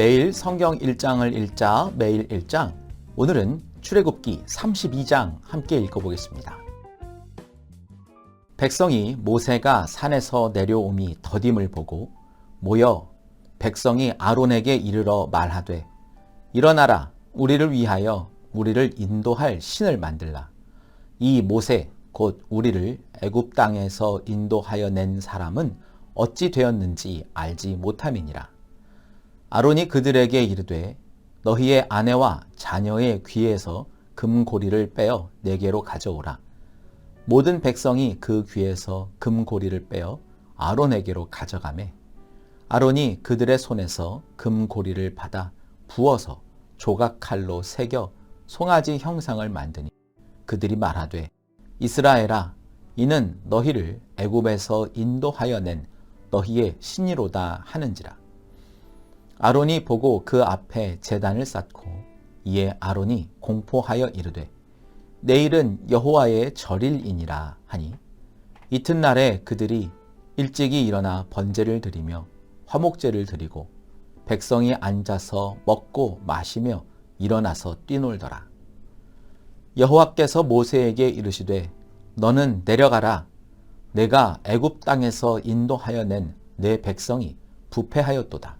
매일 성경 1장을 읽자 매일 1장. 오늘은 출애굽기 32장 함께 읽어보겠습니다. 백성이 모세가 산에서 내려옴이 더딤을 보고 모여 백성이 아론에게 이르러 말하되 일어나라 우리를 위하여 우리를 인도할 신을 만들라. 이 모세 곧 우리를 애굽 땅에서 인도하여 낸 사람은 어찌 되었는지 알지 못함이니라. 아론이 그들에게 이르되 너희의 아내와 자녀의 귀에서 금고리를 빼어 내게로 가져오라. 모든 백성이 그 귀에서 금고리를 빼어 아론에게로 가져가매 아론이 그들의 손에서 금고리를 받아 부어서 조각칼로 새겨 송아지 형상을 만드니 그들이 말하되 이스라엘아 이는 너희를 애굽에서 인도하여 낸 너희의 신이로다 하는지라 아론이 보고 그 앞에 제단을 쌓고 이에 아론이 공포하여 이르되 내일은 여호와의 절일이니라 하니 이튿날에 그들이 일찍이 일어나 번제를 드리며 화목제를 드리고 백성이 앉아서 먹고 마시며 일어나서 뛰놀더라. 여호와께서 모세에게 이르시되 너는 내려가라 내가 애굽 땅에서 인도하여 낸 내 백성이 부패하였도다.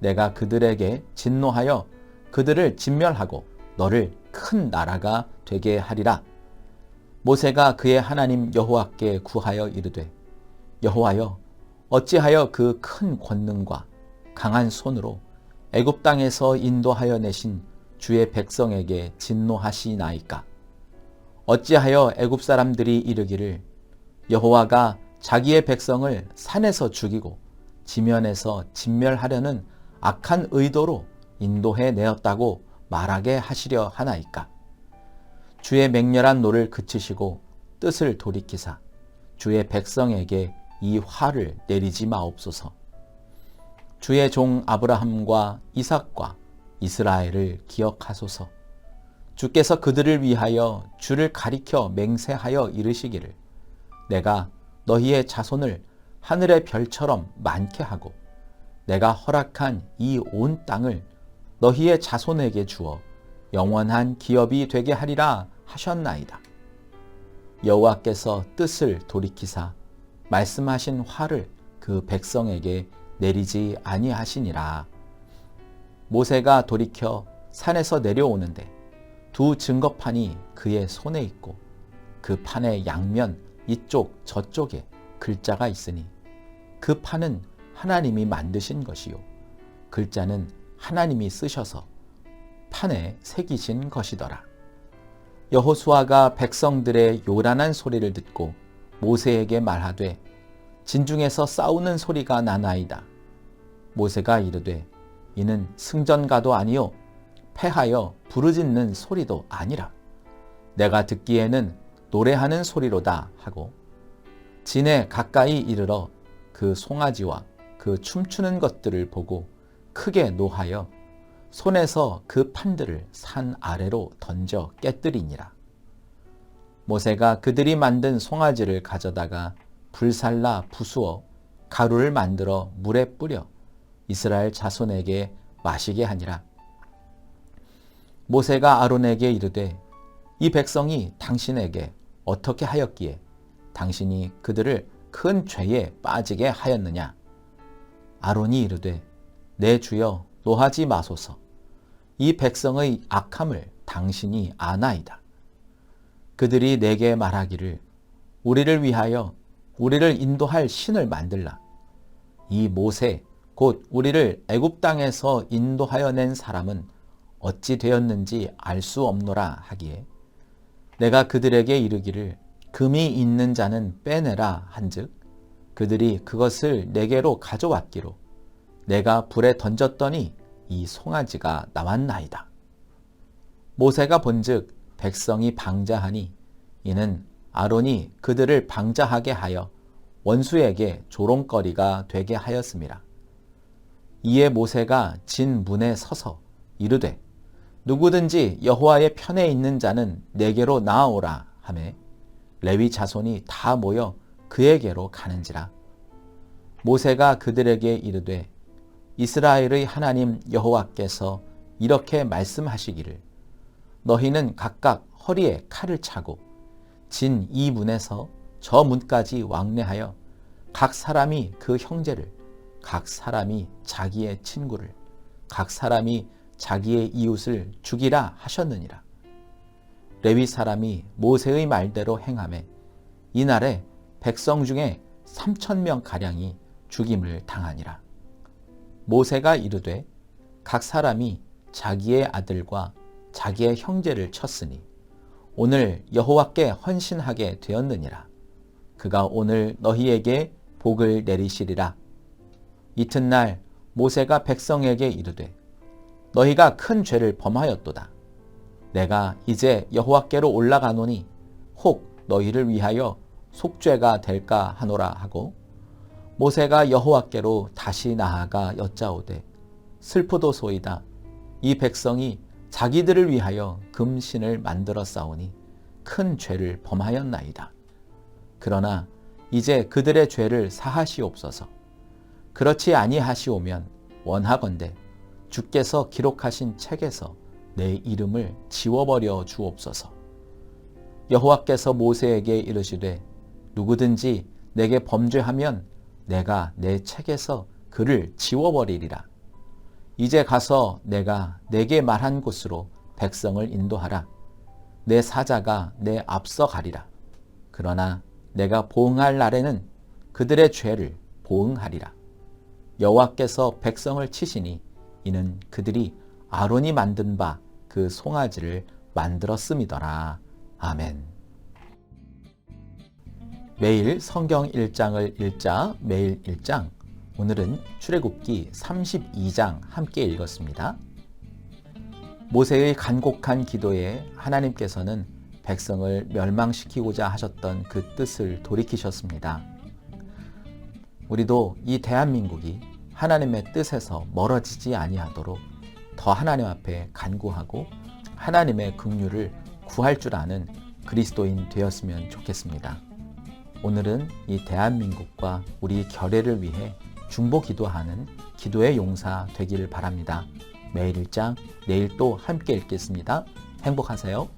내가 그들에게 진노하여 그들을 진멸하고 너를 큰 나라가 되게 하리라. 모세가 그의 하나님 여호와께 구하여 이르되 여호와여 어찌하여 그 큰 권능과 강한 손으로 애굽 땅에서 인도하여 내신 주의 백성에게 진노하시나이까 어찌하여 애굽 사람들이 이르기를 여호와가 자기의 백성을 산에서 죽이고 지면에서 진멸하려는 악한 의도로 인도해 내었다고 말하게 하시려 하나이까 주의 맹렬한 노를 그치시고 뜻을 돌이키사 주의 백성에게 이 화를 내리지 마옵소서. 주의 종 아브라함과 이삭과 이스라엘을 기억하소서. 주께서 그들을 위하여 주를 가리켜 맹세하여 이르시기를 내가 너희의 자손을 하늘의 별처럼 많게 하고 내가 허락한 이 온 땅을 너희의 자손에게 주어 영원한 기업이 되게 하리라 하셨나이다. 여호와께서 뜻을 돌이키사 말씀하신 화를 그 백성에게 내리지 아니하시니라. 모세가 돌이켜 산에서 내려오는데 두 증거판이 그의 손에 있고 그 판의 양면 이쪽 저쪽에 글자가 있으니 그 판은 하나님이 만드신 것이요 글자는 하나님이 쓰셔서 판에 새기신 것이더라. 여호수아가 백성들의 요란한 소리를 듣고 모세에게 말하되 진중에서 싸우는 소리가 나나이다. 모세가 이르되 이는 승전가도 아니요 패하여 부르짖는 소리도 아니라 내가 듣기에는 노래하는 소리로다 하고 진에 가까이 이르러 그 송아지와 그 춤추는 것들을 보고 크게 노하여 손에서 그 판들을 산 아래로 던져 깨뜨리니라. 모세가 그들이 만든 송아지를 가져다가 불살라 부수어 가루를 만들어 물에 뿌려 이스라엘 자손에게 마시게 하니라. 모세가 아론에게 이르되 이 백성이 당신에게 어떻게 하였기에 당신이 그들을 큰 죄에 빠지게 하였느냐? 아론이 이르되 내 주여 노하지 마소서. 이 백성의 악함을 당신이 아나이다. 그들이 내게 말하기를 우리를 위하여 우리를 인도할 신을 만들라. 이 모세 곧 우리를 애굽 땅에서 인도하여 낸 사람은 어찌 되었는지 알 수 없노라 하기에 내가 그들에게 이르기를 금이 있는 자는 빼내라 한즉 그들이 그것을 내게로 가져왔기로 내가 불에 던졌더니 이 송아지가 나왔나이다. 모세가 본즉 백성이 방자하니 이는 아론이 그들을 방자하게 하여 원수에게 조롱거리가 되게 하였습니다. 이에 모세가 진 문에 서서 이르되 누구든지 여호와의 편에 있는 자는 내게로 나아오라 하매 레위 자손이 다 모여 그에게로 가는지라 모세가 그들에게 이르되 이스라엘의 하나님 여호와께서 이렇게 말씀하시기를 너희는 각각 허리에 칼을 차고 진 이 문에서 저 문까지 왕래하여 각 사람이 그 형제를 각 사람이 자기의 친구를 각 사람이 자기의 이웃을 죽이라 하셨느니라. 레위 사람이 모세의 말대로 행함에 이날에 백성 중에 3천 명 가량이 죽임을 당하니라. 모세가 이르되 각 사람이 자기의 아들과 자기의 형제를 쳤으니 오늘 여호와께 헌신하게 되었느니라. 그가 오늘 너희에게 복을 내리시리라. 이튿날 모세가 백성에게 이르되 너희가 큰 죄를 범하였도다. 내가 이제 여호와께로 올라가노니 혹 너희를 위하여 속죄가 될까 하노라 하고 모세가 여호와께로 다시 나아가 여짜오되 슬프도소이다. 이 백성이 자기들을 위하여 금신을 만들어 싸우니 큰 죄를 범하였나이다. 그러나 이제 그들의 죄를 사하시옵소서. 그렇지 아니하시오면 원하건대 주께서 기록하신 책에서 내 이름을 지워버려 주옵소서. 여호와께서 모세에게 이르시되 누구든지 내게 범죄하면 내가 내 책에서 그를 지워버리리라. 이제 가서 내가 내게 말한 곳으로 백성을 인도하라. 내 사자가 내 앞서 가리라. 그러나 내가 보응할 날에는 그들의 죄를 보응하리라. 여호와께서 백성을 치시니 이는 그들이 아론이 만든 바 그 송아지를 만들었음이더라. 아멘. 매일 성경 1장을 읽자 매일 1장 오늘은 출애굽기 32장 함께 읽었습니다. 모세의 간곡한 기도에 하나님께서는 백성을 멸망시키고자 하셨던 그 뜻을 돌이키셨습니다. 우리도 이 대한민국이 하나님의 뜻에서 멀어지지 아니하도록 더 하나님 앞에 간구하고 하나님의 긍휼을 구할 줄 아는 그리스도인 되었으면 좋겠습니다. 오늘은 이 대한민국과 우리 결애를 위해 중보 기도하는 기도의 용사 되기를 바랍니다. 매일 일장 내일 또 함께 읽겠습니다. 행복하세요.